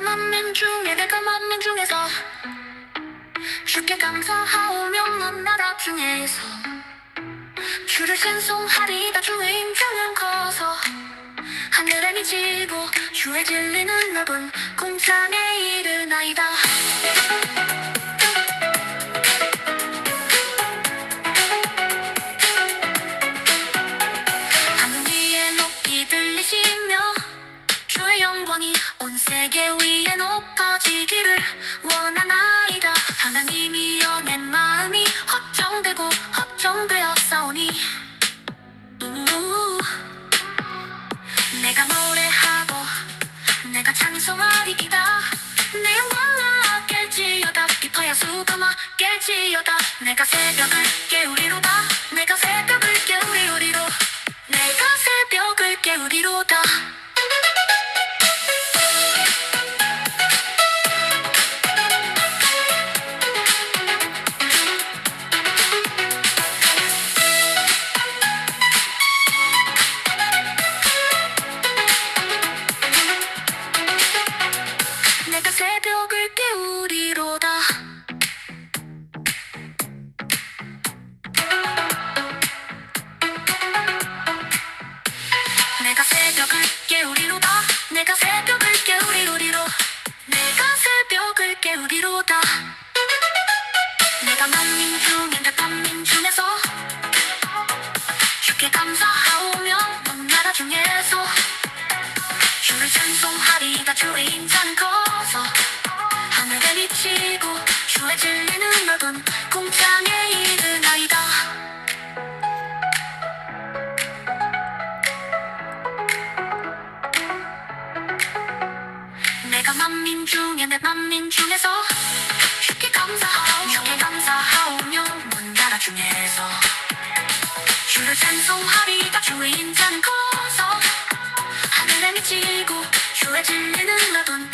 내 만민 중에 내가 만민 중에서 주께 감사하오며 넌 나라 중에서 주를 찬송하리다 주의 임장은 커서 하늘에 미치고 주의 진리는 넓은 공창에 이르나이다 온 세계 위에 높아지기를 원하나이다. 하나님이여 내 마음이 확정되고 확정되어 싸우니. 우 내가 노래하고 내가 찬송하리이다. 내 영광아 깰지어다. 깊어야 수고마 깰지어다. 내가 새벽을 깨우리 새벽을 깨우리로다. 내가 새벽을 깨우리로리로. 내가 새벽을 깨우리로다. 내가 만민 내 만민 중에서 주께 감사하오며 넌 나라 중에서 주를 찬송하리다 주의 임자는 커서. 하늘에 미치고 주의 진리는 넓은 공창에 내가 만민 중에 내 만민 중에서 주께 감사하오. 주께 감사하오며 먼 나라 중에서 주를 찬송하리다 주의 임자는 커서 하늘에 미치고 주의 진리는 넓은